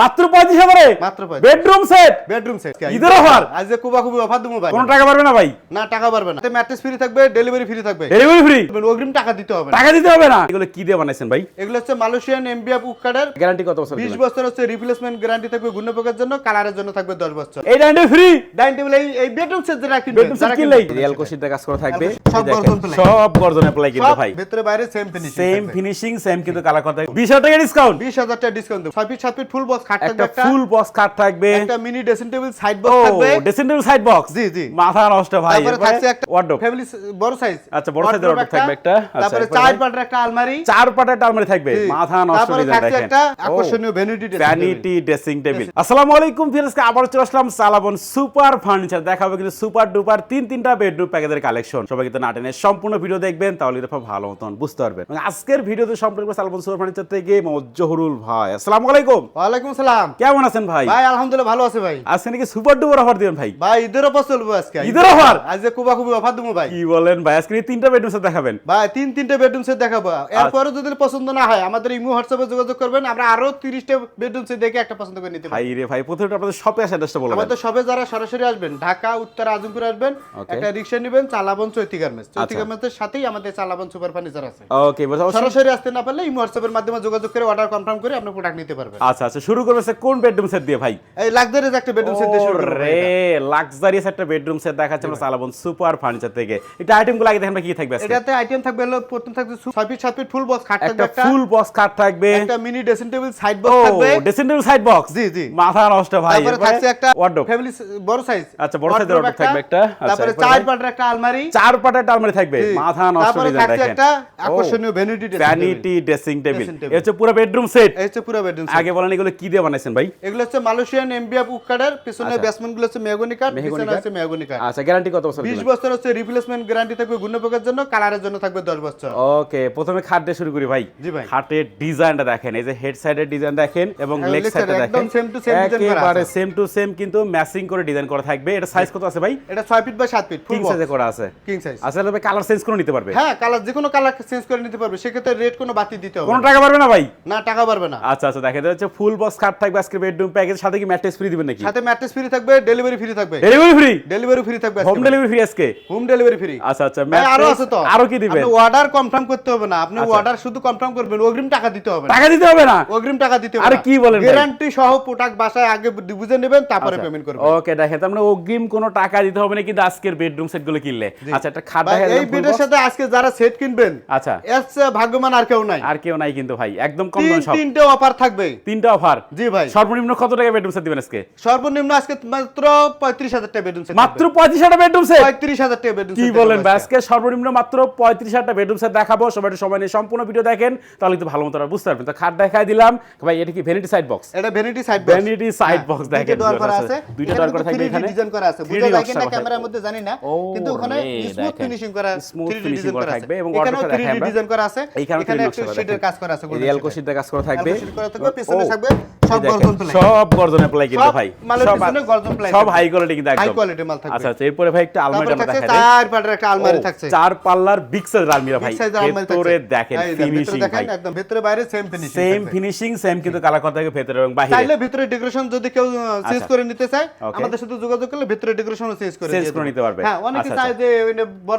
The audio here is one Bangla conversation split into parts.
মাত্র পঁয়ত্রিশ হাজারে মাত্র বেডরুম সেট বেডরুম সেট ঈদের offer? আজ যে কুবা কুবি অফার দেবো ভাই। কোনো টাকা পারবে না ভাই? না টাকা পারবে না। ম্যাট্রেস ফ্রি থাকবে ডেলিভারি ফ্রি থাকবে। ডেলিভারি ফ্রি অগ্রিম টাকা দিতে হবে টাকা দিতে হবে না? এগুলো কি দিয়ে বানাইছেন ভাই? এগুলো হচ্ছে মালয়েশিয়ান এমবিএফ উকাডার গ্যারান্টি কত বছর বিশ দিবেন? বছর হচ্ছে রিপ্লেসমেন্ট গ্যারান্টি থাকবে গুণপোকের জন্য কালারের জন্য থাকবে দশ বছর। এই ডাইনিং ফ্রি ডাইনিং টেবিল এই এই বেডরুম সেট যারা কিনবে বেডরুম সেট কিনলেই। রিয়াল কোশিতে কাজ করা থাকবে। সব গর্জন প্লাই। সব গর্জনে প্লাই কিন্তু ভাই। ভিতরে বাইরে same finishing same finishing same কিন্তু কালার কথা বিশ হাজার টাকা ডিসকাউন্ট বিশ হাজার টাকা ডিসকাউন্ট ফিট সাত ফিট ফুল বক্স খাট থাকবে একটা একটা ফুল বক্স কাট থাকবে। একটা mini dressing table side box থাকবে। ড্রেসিং টেবিল সাইড বক্স জি, জি। মাথা নষ্ট ভাই তারপরে থাকছে একটা ওয়ার্ডরোব ফ্যামিলি বড় সাইজ আচ্ছা, বড় size এর থাকবে একটা। আচ্ছা, তারপরে চার পাটের একটা আলমারি। চার পাটের টালমারি থাকবে। মাথা নষ্ট তারপরে ডিজাইন থাকছে একটা আকর্ষণীয় ভ্যানিটি ভ্যানিটি ড্রেসিং টেবিল আসসালামু আলাইকুম ফিরোজকে আবার চলে আসলাম সালাবন সুপার ফার্নিচার। দেখাবো কিন্তু সুপার ডুপার তিন তিনটা বেডরুম প্যাকেজের কালেকশন সবাই কিন্তু নাটেনে সম্পূর্ণ ভিডিও দেখবেন তাহলে এটা ভালো মতন বুঝতে পারবেন। আজকের ভিডিওতে সম্পর্ক সালাবন সুপার ফার্নিচার থেকে মজ্জহরুল ভাই। আসসালামু আলাইকুম। ওয়ালাইকুম সালাম কেমন আছেন ভাই? ভাই আলহামদুলিল্লাহ ভালো আছে ভাই। আজকে নাকি সুপার ডুপার অফার দিবেন ভাই? ভাই ঈদের অফার চলবে আজকে। ঈদের offer? আজ যে কুবা কুবি অফার দেবো ভাই। কি বলেন ভাই আজকে তিনটা বেডরুম সেট দেখাবেন। ভাই তিন তিনটে বেডরুম সেট দেখাবো। আচ্ছা। এরপরে যদি পছন্দ না হয় আমাদের ইমো হোয়াটসঅ্যাপে যোগাযোগ করবেন আমরা আরও তিরিশটা বেডরুম সেট দেখে একটা পছন্দ করে নিতে ভাই রে ভাই প্রথমে আপনাদের শপে আসা অ্যাড্রেসটা বলবেন আমাদের সবে যারা সরাসরি আসবেন ঢাকা উত্তর আজমপুর আসবেন একটা রিক্সা নেবেন চালাবন চৈতি গার্মেন্টস। চৈতি আচ্ছা। গার্মেন্টসের সাথেই আমাদের চালাবন সুপার ফার্নিচার আছে। ওকে সরাসরি আসতে না পারলে ইমো হোয়াটসঅ্যাপের মাধ্যমে যোগাযোগ করে অর্ডার কনফার্ম করে আপনি প্রোডাক্ট নিতে পারবেন। আচ্ছা আচ্ছা শুরু করবে স্যার কোন বেডরুম সেট দিয়ে ভাই? এই লাক্সারিজ একটা বেডরুম সেট দিয়ে শুরু করব রে এটা। লাক্সারিয়াস একটা বেডরুম সেট দেখাচ্ছে আমরা সালাবন সুপার ফার্নিচার থেকে। এটা আইটেমগুলো আগে দেখেন কি থাকবে এটাতে আইটেম থাকবে হলো প্রথম থাকবে ছয় ফিট সাত ফিট ফুল বক্স খাট থাকবে একটা একটা। ফুল বক্স কাট থাকবে। একটা mini dressing table side box থাকবে। ড্রেসিং টেবিল সাইড বক্স জি, জি। মাথা নষ্ট ভাই তারপরে থাকছে একটা ওয়ার্ডরোব ফ্যামিলি বড় সাইজ আচ্ছা, বড় এর wardrobe থাকবে একটা। আচ্ছা, তারপরে চার? পাটের একটা আলমারি। চার পাটের টালমারি থাকবে। মাথা নষ্ট তারপরে থাকছে দেখেন। একটা আকর্ষণীয় ভ্যানিটি ভ্যানিটি ড্রেসিং টেবিল এটা হচ্ছে পুরো বেডরুম সেট হচ্ছে পুরো বেডরুম আগে বলেন এগুলো কি দিয়ে বানাইছেন ভাই? এগুলো হচ্ছে মালয়েশিয়ান এমবিএফ উকাডার পিছনে আচ্ছা। বেসমেন্টগুলো হচ্ছে মেহগনি কাঠ পিছনে। হচ্ছে মেহগনি কাঠ আচ্ছা গ্যারান্টি কত বছর বিশ দিবেন? বছর হচ্ছে রিপ্লেসমেন্ট গ্যারান্টি থাকবে গুণপোকের জন্য কালারের জন্য থাকবে দশ বছর। ওকে প্রথমে খাট দিয়ে শুরু করি ভাই। জি ভাই। খাটের ডিজাইনটা দেখেন এই যে হেড সাইডের ডিজাইন দেখেন এবং হ্যাঁ, লেগ leg সাইডে side এ দেখেন। একদম same to same design করা আছে। সেম টু সেম কিন্তু ম্যাচিং করে ডিজাইন করা থাকবে। এটা সাইজ কত আছে ভাই? এটা ছয় ফিট বাই সাত ফিট ফুল কিং সাইজে করা আছে। কিং সাইজ আসলে ভাই কালার চেঞ্জ করে নিতে পারবে? হ্যাঁ কালার যে কোনো কালার চেঞ্জ করে নিতে পারবে। সেক্ষেত্রে রেট কোনো বাতি দিতে হবে কোনো। টাকা পারবে না ভাই? না টাকা পারবে না। আচ্ছা আচ্ছা দেখা যাচ্ছে ফুল বক্স খাট থাকবে আজকে বেডরুম প্যাকেজ সাথে কি ম্যাট্রেস ফ্রি দিবেন নাকি? সাথে ম্যাট্রেস ফ্রি থাকবে ডেলিভারি ফ্রি থাকবে। ডেলিভারি ফ্রি ডেলিভারি ফ্রি থাকবে হোম ডেলিভারি ফ্রি আজকে? হোম ডেলিভারি ফ্রি আচ্ছা আচ্ছা আরও আছে তো। আরও কি দিবেন? আপনি অর্ডার কনফার্ম করতে হবে না। আপনি আচ্ছা। অর্ডার শুধু কনফার্ম করবেন অগ্রিম টাকা দিতে হবে টাকা দিতে হবে না? অগ্রিম টাকা দিতে হবে আরে কি বলেন গ্যারান্টি সহ প্রোডাক্ট বাসায় আগে বুঝে নেবেন তারপরে আচ্ছা। পেমেন্ট করবেন। ওকে দেখেন তার মানে অগ্রিম কোনো টাকা দিতে হবে না কিন্তু আজকের বেডরুম সেটগুলো কিনলে? আচ্ছা একটা খাট ভাই, দেখা এই বেডের সাথে আজকে যারা সেট কিনবেন আচ্ছা। এর চেয়ে ভাগ্যবান আর কেউ নাই। আর কেউ নাই কিন্তু ভাই একদম কম দাম সব। তিনটে অফার থাকবে। তিনটা অফার জি ভাই। সর্বনিম্ন কত টাকা বেডরুম সেট দিবেন আজকে? সর্বনিম্ন আজকে মাত্র পঁয়ত্রিশ হাজার টাকা বেডরুম সেট মাত্র পঁয়ত্রিশ হাজার বেডরুম সেট পঁয়ত্রিশ হাজার টাকা বেডরুম কি বলেন ভাই আজকে। সর্বনিম্ন মাত্র পঁয়ত্রিশ হাজার বেডরুম সেট দেখাবো। সবাই একটু সময় নিয়ে সম্পূর্ণ ভিডিও দেখেন তাহলে কিন্তু ভালো মতো বুঝতে পারবেন। তো খাট দেখাই দিলাম। ভাই এটা কি ভ্যানিটি সাইড বক্স এটা vanity side Vanity side box দেখেন, ডোর করা আছে। দুইটা করা থাকবে এখানে। ডিজাইন করা আছে। 3D বুঝা যায় কিনা ক্যামেরার মধ্যে জানি না কিন্তু ওখানে স্মুথ ফিনিশিং করা Smooth 3D finishing ডিজাইন করা থাকবে এবং waterproof 3D আমরা। ডিজাইন করা আছে। এখানে 3D একটু শীটের কাজ করা আছে রিয়াল কোশিতে কাজ করা থাকবে। Sheet করা থাকবে পিছনে থাকবে সব গর্জন প্লাই সব গর্জনের প্লাই কিন্তু ভাই। সব গর্জন প্লাই সব হাই কোয়ালিটি কিন্তু হাই একদম। মাল থাকবে আচ্ছা আচ্ছা এরপরে ভাই একটা আলমারি আমরা দেখাই চার পাটের একটা আলমারি থাকছে। চার পাল্লার বিগ সাইজ আলমিরা ভাই। ভেতরে দেখেন ফিনিশিং ভাই। একদম ভেতরে বাইরে same finishing same finishing same কিন্তু কালার করা থাকে ভেতরে এবং বাইরে চাইলে ভিতরে ডেকোরেশন যদি কেউ চেঞ্জ আচ্ছা। করে নিতে চায় আমাদের সাথে যোগাযোগ করলে ভিতরে ডেকোরেশনও চেঞ্জ করে দিয়ে করে নিতে পারবে। হ্যাঁ অনেকে আচ্ছা, চায় যে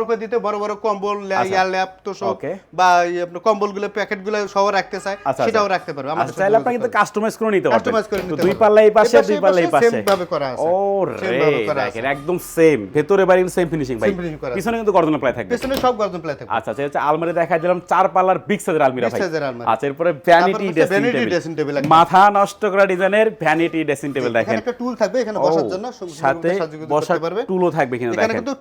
করে দিতে বড় বড় কম্বল। ইয়ার ল্যাপ তোষক Okay. বা এই আপনার কম্বলগুলো প্যাকেটগুলো সহ রাখতে চায় সেটাও। রাখতে পারবে। আমাদের চাইলে আপনি কিন্তু কাস্টমাইজ করে নিতে পারবেন তো দুই পাল্লা এই পাশে দুই পাল্লা এই পাশে পাশে। ভাবে করা আছে। ও রে। দেখেন একদম সেম ভেতরে বাইরে সেম ফিনিশিং ভাই। পিছনে কিন্তু গর্জন প্লাই থাকবে। পেছনে সব গর্জন প্লাই থাকবে। আচ্ছা আচ্ছা আচ্ছা, আলমারি দেখাই দিলাম চার পাল্লার বিগ সাইজের আলমিরা ভাই। আচ্ছা এরপরে ভ্যানিটি ড্রেসিং টেবিল। মাথা নষ্ট করা ডিজাইনের ভ্যানিটি ড্রেসিং টেবিল দেখেন। একটা টুল থাকবে এখানে বসার জন্য। সাথে বসার পারবে। টুলও থাকবে কিনা এখানে কিন্তু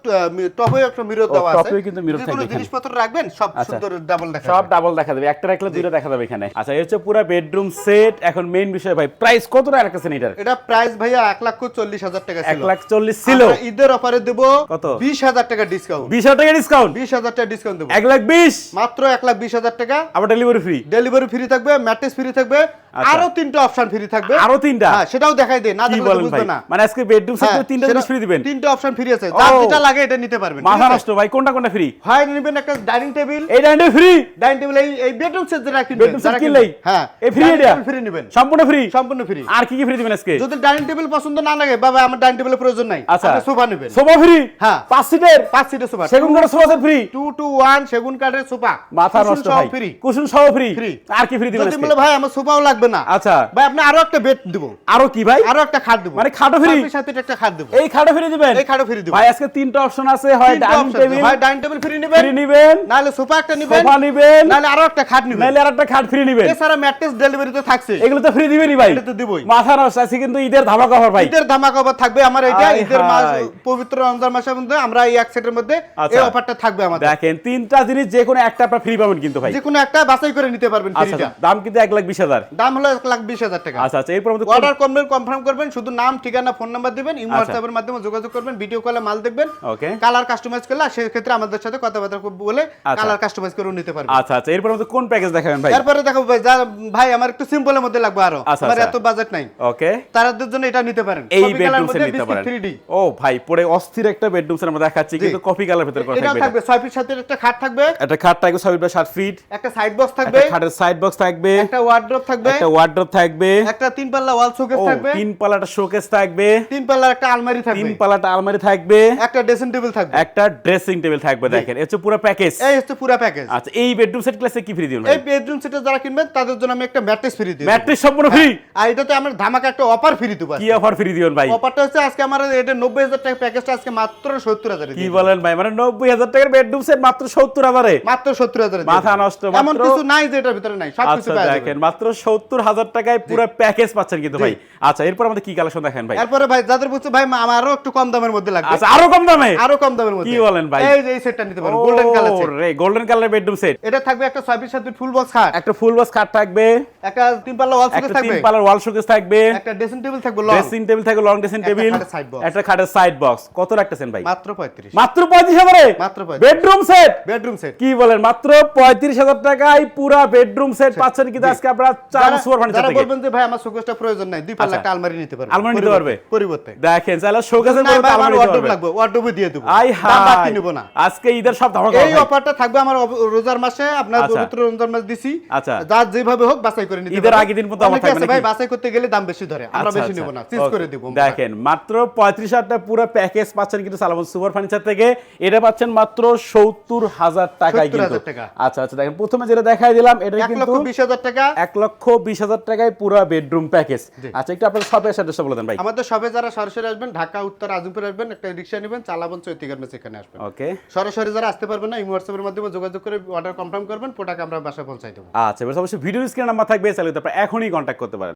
টপে একটা মিরর দেওয়া আছে। টপেও কিন্তু যে থাকবে জিনিসপত্র রাখবেন সব আচ্ছা। সুন্দর ডাবল দেখা সব। ডাবল দেখা যাবে। একটা রাখলে দুইটা দেখা যাবে এখানে। আচ্ছা এই হচ্ছে পুরো বেডরুম সেট এখন মেইন বিষয় ভাই প্রাইস কত টাকা রাখছেন এটার? এটা প্রাইস ভাইয়া এক লক্ষ চল্লিশ হাজার টাকা এক ছিল। লাখ চল্লিশ ছিল। ঈদের অফারে দেব কত? বিশ হাজার টাকা ডিসকাউন্ট বিশ হাজার টাকা ডিসকাউন্ট বিশ হাজার টাকা ডিসকাউন্ট দেবো। এক লাখ বিশ? মাত্র এক লাখ বিশ হাজার টাকা। আবার ডেলিভারি ফ্রি ডেলিভারি ফ্রি থাকবে ম্যাট্রেস ফ্রি থাকবে। আরও তিনটা অপশন ফ্রি থাকবে। আরও তিনটা? হ্যাঁ সেটাও দেখাই দেন না বলেন ভাই? মানে আজকে বেডরুম সেট হ্যাঁ, তিনটা জিনিস ফ্রি দিবেন? তিনটা অপশন ফ্রি আছে। যার যেটা লাগে এটা নিতে পারবেন মাথা নষ্ট ভাই কোনটা কোনটা ফ্রি হয় নিবেন একটা ডাইনিং টেবিল এই ডাইনিং ফ্রি ডাইনিং টেবিল এই এই বেডরুম সেট যেটা কিনবেন বেডরুম সেট কিনলেই? হ্যাঁ এই ফ্রি এটা? ফ্রি নেবেন। সম্পূর্ণ ফ্রি সম্পূর্ণ ফ্রি আর কি কি ফ্রি দিবেন আজকে? যদি ডাইনিং টেবিল পছন্দ না লাগে বাবা আমার ডাইনিং টেবিলের প্রয়োজন নাই। আচ্ছা। আপনি সোফা নেবেন। সোফা ফ্রি হ্যাঁ। পাঁচ সিটের পাঁচ সিটের সোফা। সেগুন কাঠের sofa set free two two one সেগুন কাঠের সোফা। মাথা নষ্ট ভাই। ফ্রি কুশন সহ ফ্রি। আর কি ফ্রি দিবেন যদি বলে ভাই আমার সোফাও লাগবে না। আচ্ছা। ভাই আপনি আরও একটা বেড দিব। আরও কি ভাই? আরও একটা খাট দিব। মানে খাটও free? সাথে একটা খাট দিব। এই খাটও ফ্রি দিবেন? এই খাটও দিবেন। ভাই আজকে তিনটা অপশন আছে হয় dining table dining table free নেবেন। ফ্রি নিবেন। নাহলে সোফা একটা নেবেন। সোফা নিবেন। নাহলে আরও একটা খাট নেবেন। নাইলে আর একটা খাট ফ্রি নিবেন। এছাড়া ম্যাট্রেস ডেলিভারি তো থাকছে। এগুলো তো ফ্রি দিবেনই ভাই। এটা তো দিবই। মাথা নষ্ট আছে কিন্তু ঈদের ধামাকা অফার ভাই। ঈদের ধামাকা অফার থাকবে আমার এটা ঈদের মাস পবিত্র রমজান মাসের মধ্যে আমরা এই এক সেটের মধ্যে আচ্ছা। এই অফারটা থাকবে আমাদের। দেখেন তিনটা জিনিস যে কোনো একটা আপনার ফ্রি পাবেন কিন্তু ভাই। যে কোনো একটা বাছাই করে নিতে পারবেন আচ্ছা ফ্রিটা আচ্ছা, দাম কিন্তু এক লাখ বিশ হাজার। দাম হলো এক লাখ বিশ হাজার টাকা। আচ্ছা আচ্ছা এরপর অর্ডার করবেন কনফার্ম করবেন শুধু নাম ঠিকানা ফোন নাম্বার দিবেন ইমো আচ্ছা। হোয়াটসঅ্যাপের মাধ্যমে যোগাযোগ করবেন ভিডিও কলে মাল দেখবেন ওকে কালার কাস্টমাইজ করলে সেই ক্ষেত্রে আমাদের সাথে কথাবার্তা বলে আচ্ছা। কালার কাস্টমাইজ করে নিতে পারবেন। আচ্ছা আচ্ছা এরপর আমাদের কোন প্যাকেজ দেখাবেন ভাই? তারপরে দেখো ভাই যা- ভাই আমার একটু সিম্পলের মধ্যে লাগবে আরও। আচ্ছা, আমার আচ্ছা। এত বাজেট নাই। ওকে তাদের জন্য এটা নিতে পারেন। এই বেডরুম সেট নিতে পারেন। 3D ও ভাই পরে অস্থির একটা বেডরুম সেট আমরা দেখাচ্ছি কিন্তু কফি কালার ভেতর করা এটা থাকবে থাকবে ছয় ফিট সাথে একটা খাট থাকবে। একটা খাট থাকবে ছয় বাই সাত ফিট একটা সাইড বক্স থাকবে। একটা খাটের সাইড বক্স থাকবে। একটা ওয়ার্ড্রপ থাকবে। একটা ওয়ার্ড্রপ থাকবে। একটা তিন পাল্লা ওয়াল শোকেস থাকবে। তিন পালাটা শোকেস থাকবে। তিন পাল্লার একটা আলমারি তিন থাকবে পালাটা আলমারি থাকবে। একটা ড্রেসিং টেবিল থাকবে। একটা ড্রেসিং টেবিল থাকবে দেখেন। এটা পুরো প্যাকেজ এই হচ্ছে পুরো প্যাকেজ আচ্ছা এই বেডরুম সেট ক্লাসে কি ফ্রি দিবেন এই বেডরুম সেটে যারা কিনবেন তাদের জন্য আমি একটা ম্যাট্রেস ফ্রি দিই ম্যাট্রিক্স সম্পূর্ণ ফ্রি আর এটাতে আমার ধামাকা একটা অফার ফ্রি দেবো কি অফার ফ্রি দিবেন ভাই? অফারটা হচ্ছে আজকে আমার এটা নব্বই হাজার টাকা প্যাকেজটা আজকে মাত্র সত্তর হাজার কি বলেন ভাই? মানে নব্বই হাজার টাকার বেডরুম সেট মাত্র সত্তর হাজারে। মাত্র সত্তর হাজার মাথা নষ্ট, এমন কিছু নাই যে এটার ভিতরে নাই সব কিছু আচ্ছা পাওয়া যাবে। দেখেন মাত্র সত্তর হাজার টাকায় পুরো প্যাকেজ পাচ্ছেন কিন্তু ভাই। আচ্ছা এরপর আমাদের কি কালেকশন দেখেন ভাই? এরপরে ভাই যাদের বুঝছে ভাই আমারও একটু কম দামের মধ্যে লাগবে। আচ্ছা আরও কম দামে? আরও কম দামের মধ্যে। কি বলেন ভাই? এই যে এই সেটটা নিতে পারো গোল্ডেন কালার সেট রে গোল্ডেন কালার বেডরুম সেট এটা থাকবে একটা ছয় পিস সাত ফুল বক্স খাট। একটা ফুল বক্স খাট থাকবে। একটা তিন পাল্লা ওয়াল শোকেস একটা তিন থাকবে। ওয়াল শোকেস থাকবে। একটা ড্রেসিং টেবিল থাকবে লং ড্রেসিং টেবিল থাকবে লং ড্রেসিং টেবিল। একটা খাটের সাইড বক্স কত রাখতেছেন ভাই? মাত্র পঁয়ত্রিশ। মাত্র পঁয়ত্রিশ হাজারে? মাত্র 35 বেডরুম সেট বেডরুম সেট কি বলেন মাত্র পঁয়ত্রিশ হাজার টাকায় পুরা বেডরুম সেট পাচ্ছেন কিন্তু আজকে আপনারা চার সুপার ফার্নিচার যারা বলবেন যে ভাই আমার শোকেসটা প্রয়োজন নাই দুই পাল্লা আচ্ছা। একটা আলমারি নিতে পারবে। আলমারি নিতে পারবে? পরিবর্তে। দেখেন চাইলে শোকেসের না পরে ভাই আমার আলমারি ওয়ার্ডরোব লাগবে ওয়ার্ডরোবে দিয়ে দেবো। আই দাম বাড়তি নিব না। আজকে ঈদের সব ধামাকা এই অফারটা থাকবে আমার রোজার মাসে আপনার আচ্ছা। পবিত্র রমজান মাস দিছি। আচ্ছা। যার যেভাবে হোক বাছাই করে নিতে ঈদের পারবে। দিন পর্যন্ত offer থাকবে ভাই বাছাই করতে গেলে দাম বেশি ধরে। আমরা বেশি। নিব না চিজ করে দিব। দেখেন মাত্র পঁয়ত্রিশ হাজার পুরো প্যাকেজ পাচ্ছেন কিন্তু সালামন সুপার ফার্নিচার থেকে। এটা পাচ্ছেন মাত্র সত্তর হাজার টাকায় কিন্তু। আচ্ছা আচ্ছা দেখেন প্রথমে যেটা দেখাই দিলাম এটা কিন্তু লক্ষ বিশ হাজার টাকা। এক লক্ষ বিশ হাজার টাকায় পুরো বেডরুম প্যাকেজ। আচ্ছা একটু আপনার শপের অ্যাড্রেসটা বলে দেন ভাই। আমাদের সবে যারা সরাসরি আসবেন ঢাকা উত্তর আজমপুর আসবেন একটা রিক্সা নেবেন চালাবন চৈতি গার্মেন্টস এখানে আসবেন। ওকে। সরাসরি যারা আসতে পারবেন না এই হোয়াটসঅ্যাপের মাধ্যমে যোগাযোগ করে অর্ডার কনফার্ম করবেন প্রোডাক্ট আমরা বাসায় পৌঁছাই দেবো। আচ্ছা এবার অবশ্যই ভিডিও স্ক্রিন নাম্বার থাকবে চালিয়ে তারপর এখনই কন্ট্যাক্ট করতে পারেন।